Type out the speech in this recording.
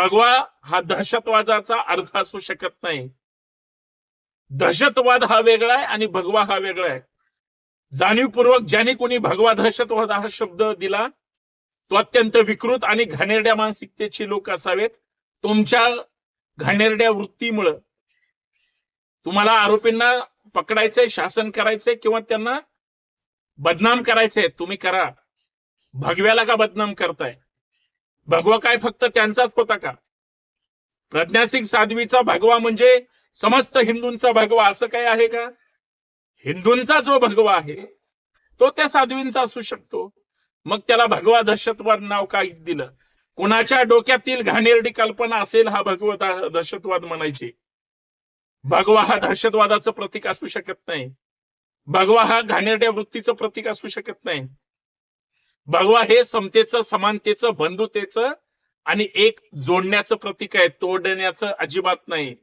भगवा हा दहशतवादाचा अर्थ असू शकत नाही. दहशतवाद हा वेगळा आहे आणि भगवा हा वेगळा आहे. जाणीवपूर्वक ज्याने कोणी भगवा दहशतवाद हा शब्द दिला तो अत्यंत विकृत आणि घाणेरड्या मानसिकतेचे लोक असावेत. तुमच्या घाणेरड्या वृत्तीमुळं. तुम्हाला आरोपींना पकडायचंय शासन करायचंय किंवा त्यांना बदनाम करायचंय तुम्ही करा. भगव्याला का बदनाम करताय? भगवा काय फक्त त्यांचाच होता का? प्रज्ञासिंग साध्वीचा भगवा म्हणजे समस्त हिंदूंचा भगवा असं काय आहे का? हिंदूंचा जो भगवा आहे तो त्या साध्वींचा असू शकतो. मग त्याला भगवा दहशतवाद नाव काय दिलं? कुणाच्या डोक्यातील घाणेरडी कल्पना असेल हा भगवा दहशतवाद म्हणायची? भगवा हा दहशतवादाचं प्रतीक असू शकत नाही. भगवा हा घाणेरड्या वृत्तीचं प्रतीक असू शकत नाही. भगवा हे समतेचं समानतेचं बंधुतेचं आणि एक जोडण्याचं प्रतीक आहे तोडण्याचं अजिबात नाही.